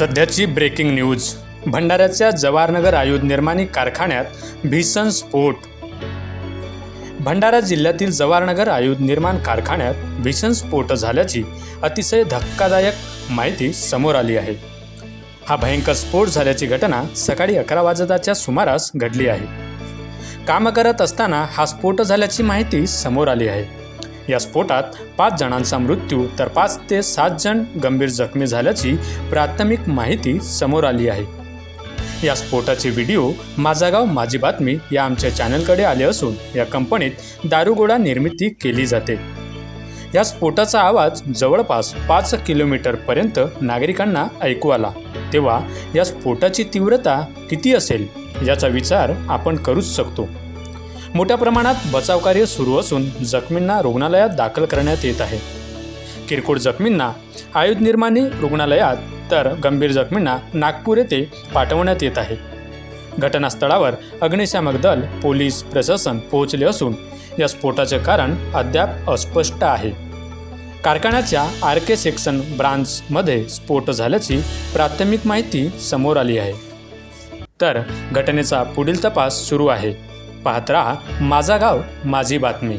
सध्याची breaking news. भंडाऱ्याच्या Jawahar Nagar आयुध निर्माणी कारखान्यात भीषण स्फोट. भंडारा जिल्ह्यातील जवाहरनगर आयुध निर्माण कारखान्यात भीषण स्फोट झाल्याची अतिशय धक्कादायक माहिती समोर आली आहे. हा भयंकर स्फोट झाल्याची घटना सकाळी अकरा वाजताच्या सुमारास घडली आहे. काम करत असताना हा स्फोट झाल्याची माहिती समोर आली आहे. या स्फोटात पाच जणांचा मृत्यू तर पाच ते सात जण गंभीर जखमी झाल्याची प्राथमिक माहिती समोर आली आहे. या स्फोटाचे व्हिडिओ माझा गाव माझी बातमी या आमच्या चॅनलकडे आले असून या कंपनीत दारुगोळा निर्मिती केली जाते. या स्फोटाचा आवाज जवळपास पाच किलोमीटरपर्यंत नागरिकांना ऐकू आला. तेव्हा या स्फोटाची तीव्रता किती असेल याचा विचार आपण करूच शकतो. मोठ्या प्रमाणात बचावकार्य सुरू असून जखमींना रुग्णालयात दाखल करण्यात येत आहे. किरकोळ जखमींना आयुध निर्माणी रुग्णालयात तर गंभीर जखमींना नागपूर येथे पाठवण्यात येत आहे. घटनास्थळावर अग्निशामक दल पोलीस प्रशासन पोहोचले असून या स्फोटाचे कारण अद्याप अस्पष्ट आहे. कारखान्याच्या आर के सेक्शन ब्रांचमध्ये स्फोट झाल्याची प्राथमिक माहिती समोर आली आहे. तर घटनेचा पुढील तपास सुरू आहे. पाहत राहा माझा गाव माझी बातमी.